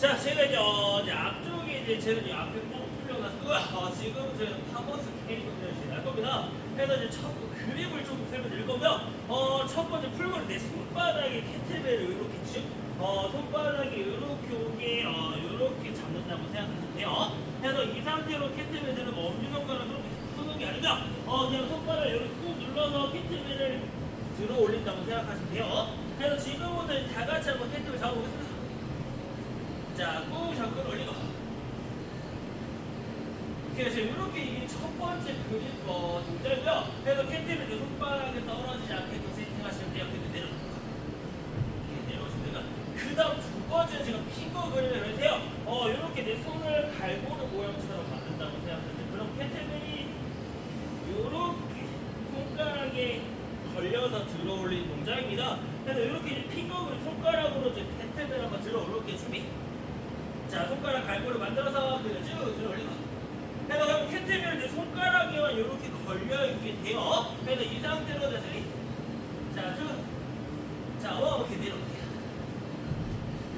자, 제가 이제, 어, 이제 앞쪽에 이제 제가 이제 앞에 뻥 뚫려가지고, 어, 지금 저희 파버스 캐릭터를 진행할 겁니다. 그래서 이제 첫 그림을 좀 설명드릴 거고요. 어, 첫 번째 풀고는 내 손바닥에 캐틀벨을 이렇게 쭉, 어, 손바닥에 이렇게 오게, 어, 이렇게 잡는다고 생각하시면 돼요. 그래서 이 상태로 캐틀벨 들은 엄지손가락 그렇게 푸는 게 아니라, 어, 그냥 손바닥 이렇게 꾹 눌러서 캐틀벨을 들어 올린다고 생각하시면 돼요. 그래서 지금부터 다 같이 한번 캐틀벨 잡아보겠습니다. 자, 꾹 잡고 올리고. 그래서 이렇게 이게 첫 번째 그림 어, 동작이고요. 그래서 내 손바닥에 떨어지지 않게 또 세팅하시면 돼요. 근데 내려. 내려오시면. 그 다음 두 번째는 지금 핑거 그림을 해서요. 어, 이렇게 내 손을 갈고는 모양처럼 만든다고 생각하면 돼요. 그럼 캔티벨이 이렇게 손가락에 걸려서 들어 올리는 동작입니다. 그래서 이렇게 핑거 그림 손가락으로 이제 캔티벨 한번 들어 올릴게 준비. 자, 손가락 갈고를 만들어서 그냥 쭉 들어 올리고. 그래서 그럼 캔틀벨 내 손가락에만 이렇게 걸려 있게 돼요. 그래서 이 상태로 돼서 자, 쭉. 자, 어, 이렇게 내려올게요.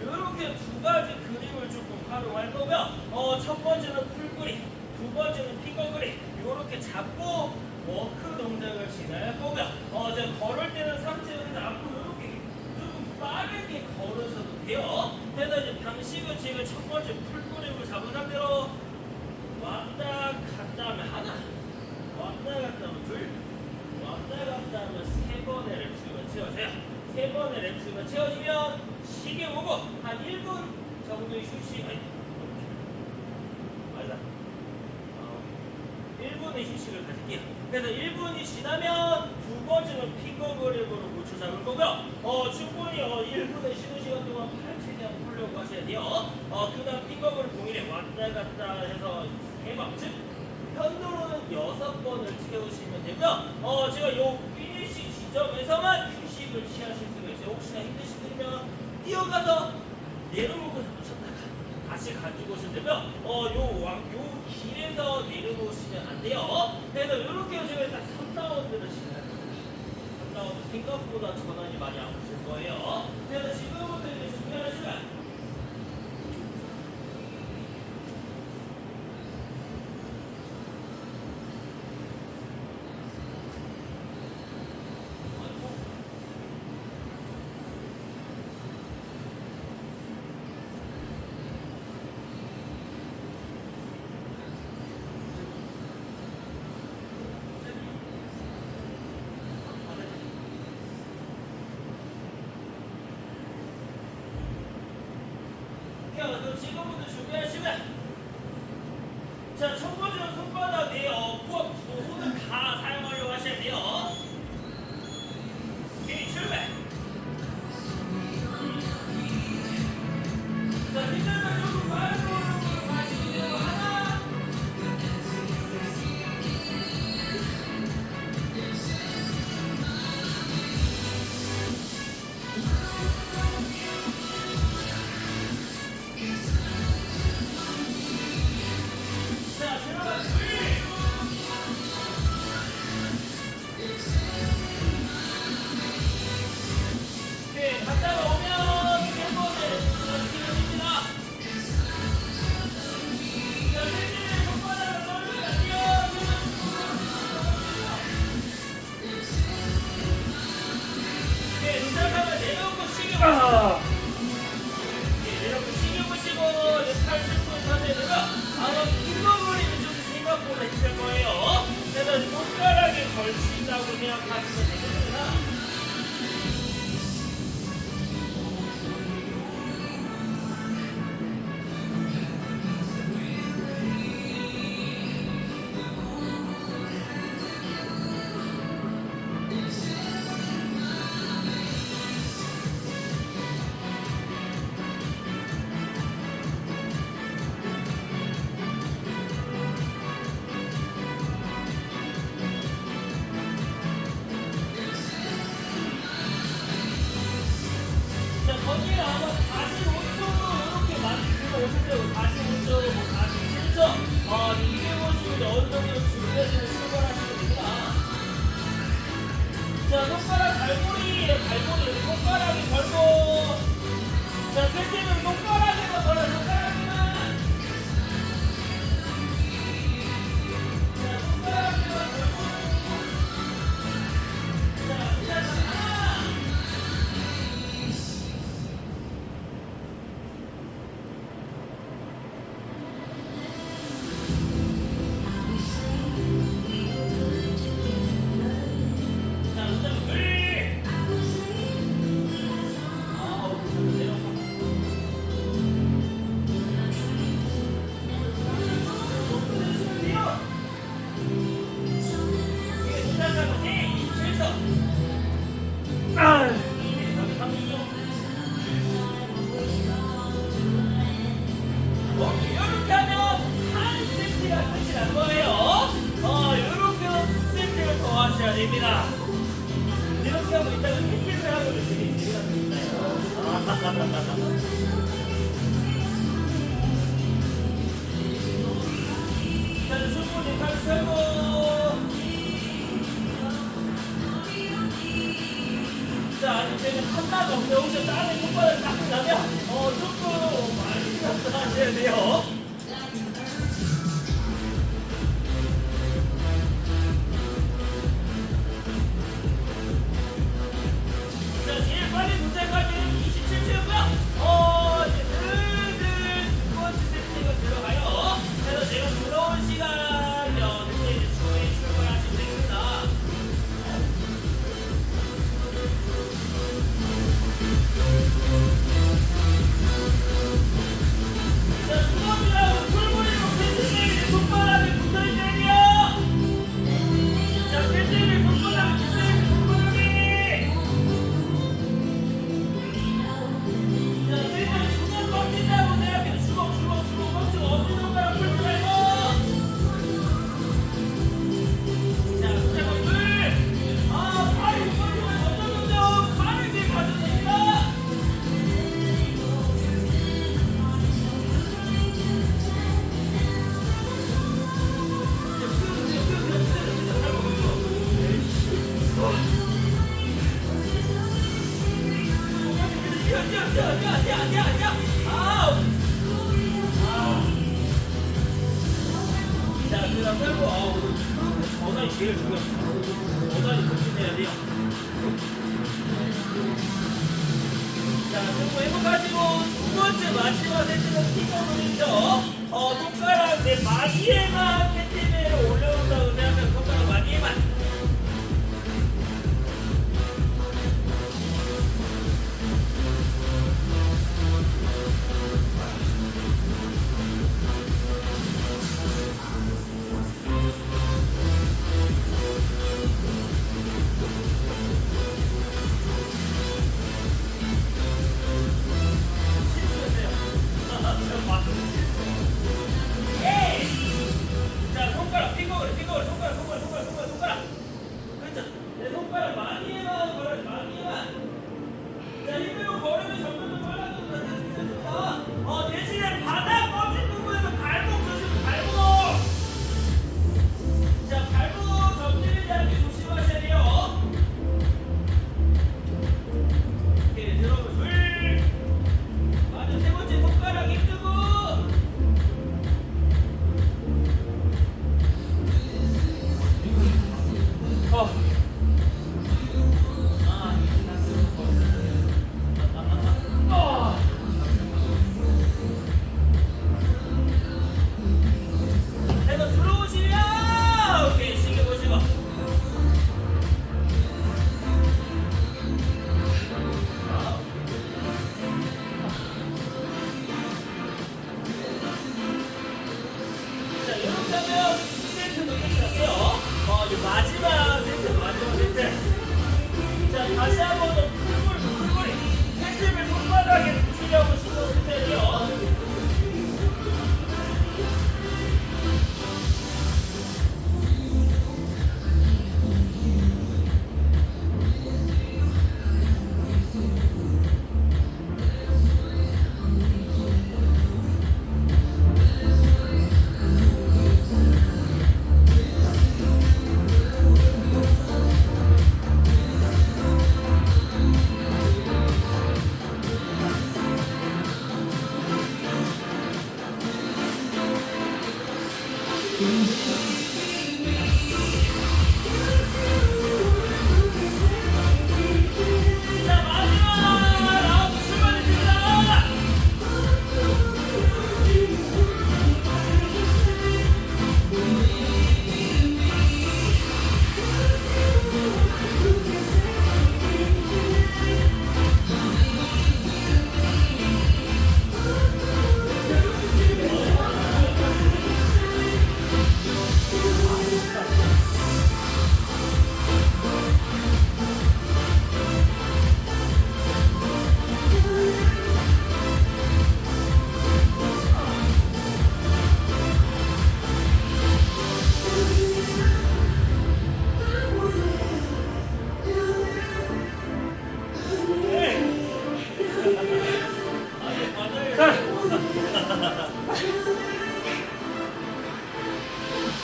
이렇게 두 가지 그림을 조금 활용할 거고요. 어, 첫 번째는 풀그림, 두 번째는 핑거그림. 이렇게 잡고 워크 동작을 진행할 거고요. 어, 이제 걸을 때는 상체를 앞으로 이렇게 좀 빠르게 걸으셔도 돼요. 그래서 이제 방식은 지금 첫 번째 풀그림을 잡은 상태로 왔다 갔다 하면 하나, 왔다 갔다 하면 둘, 왔다 갔다 하면 세 번의 랩수가 채워져요. 세 번의 랩수가 채워지면 시계 보고 한 1분 정도의 휴식, 아니, 맞아. 어, 1분의 휴식을 가질게요. 그래서 1분이 지나면 두 번째는 핑거 그립으로 고쳐 잡을 거고요. 어, 충분히 어, 1분의 쉬는 시간 동안 팔 최대한 풀려고 하셔야 돼요. 어, 그 다음 핑거 그립 동일에 왔다 갔다 해서 세 번, 즉, 편도로는 여섯 번을 채우시면 되고요. 어, 제가 요 피니시 지점에서만 휴식을 취하실 수가 있어요. 혹시나 힘드시면 뛰어가서 내려놓고 잡으셨다가 다시 가지고 오시면 되고요. 어, 요 왕, 요 길에서 내려놓으시면 안 돼요. 그래서 해서 제가 일단 3라운드를 진행할 겁니다. 3라운드 생각보다 전환이 많이 안 오실 거예요. 그래서 지금부터 이제 준비하시면 자, 그럼 지금부터 준비하시면 자, 첫 번째는 손바닥에 어, 갈고리, 갈고리, 손가락에 걸고. 자, 팬티는 손가락에서 하나도 없어요. 혹시 다른 손가락 닦으려면, 어, 조금 많이 하셔야 돼요. 야, 야.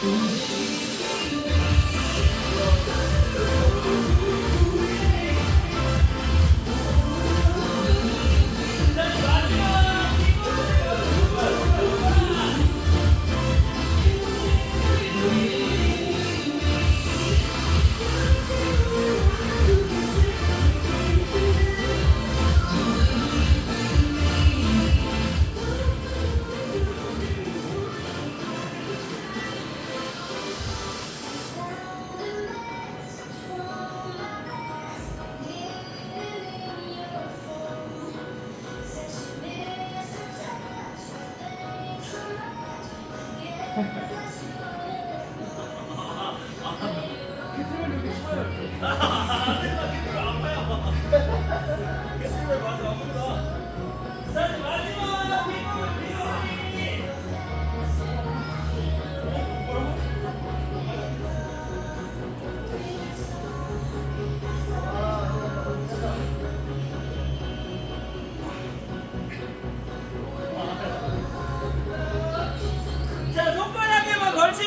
Mm-hmm.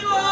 Viva!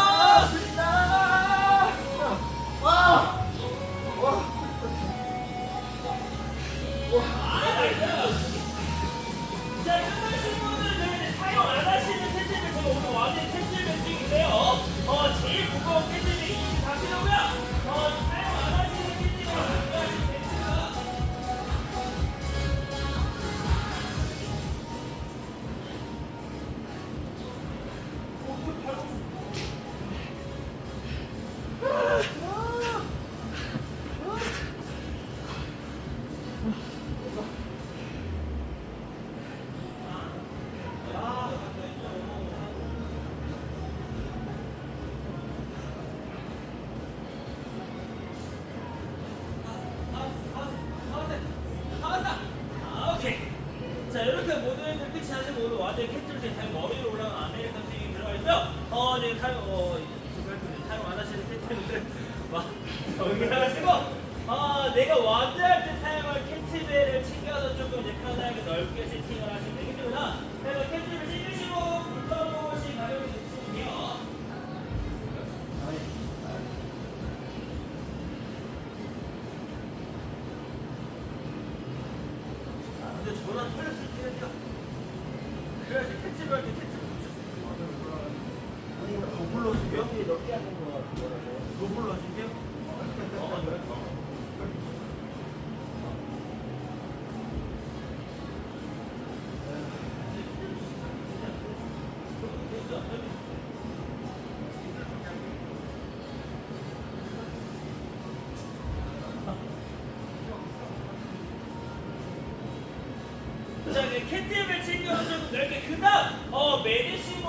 일단 어 메르시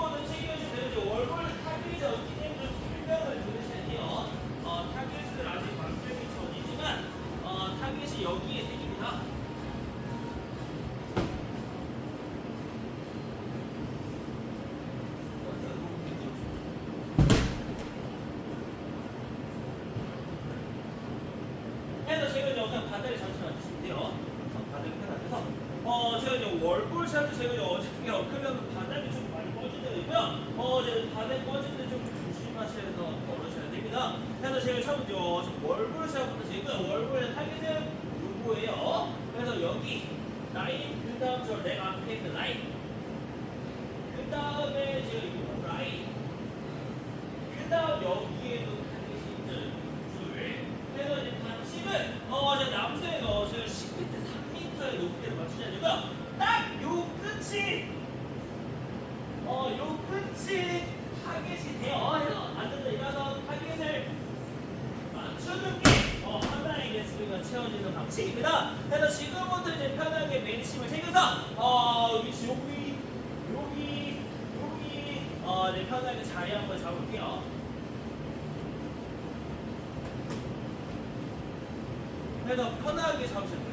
보면 월급의 타겟은 누구예요? 그래서 여기 라인 그 다음 절 내가 앞에 있는 라인 그 다음에 지금 이 라인 그 다음 여기에도 채워지는 방식입니다. 그래서 지금부터 이제 편하게 매니심을 챙겨서 어, 위치 여기 여기 여기 어, 네, 편하게 자리 한번 잡을게요. 그래서 편하게 잡으셔도 돼요.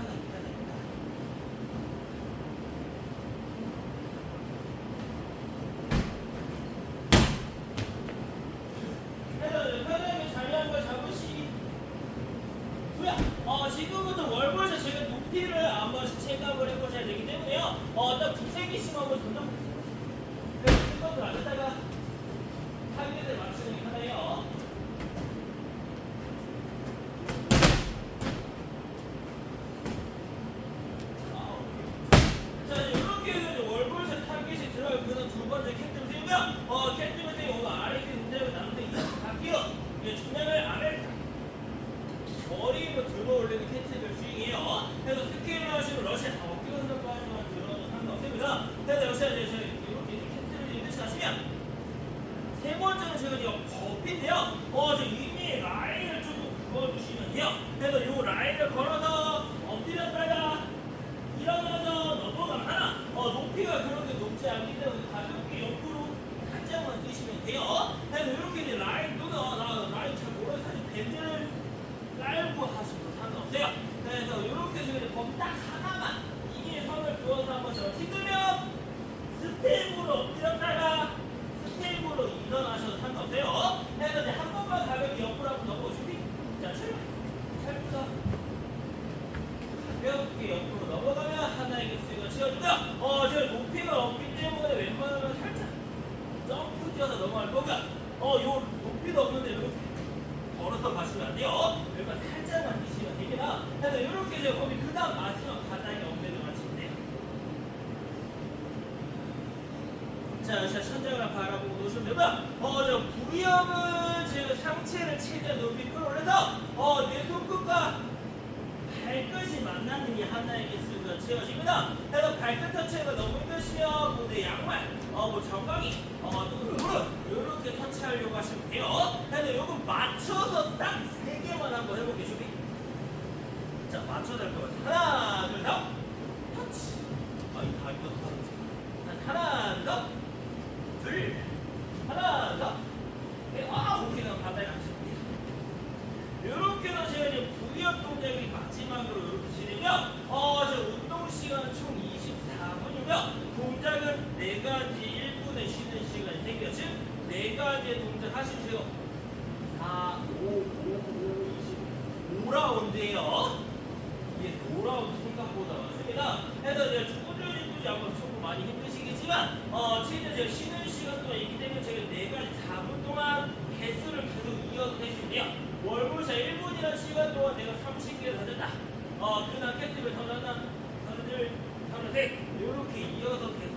Pero 딱 세 개만 한번 해볼게 준비. 자 맞춰야 될 거예요. 하나 둘 다음. 터치. 아이 다리가 많이 힘드시겠지만 어, 최대 제가 쉬는 시간도 있기 때문에 제가 네 가지 4분 동안 개수를 계속 이어도 되시는데요. 월불사 1분이라는 시간 동안 내가 30개를 가졌다 어, 그날 캣팁을 던졌다. 던질, 던질, 이렇게 이어서 계속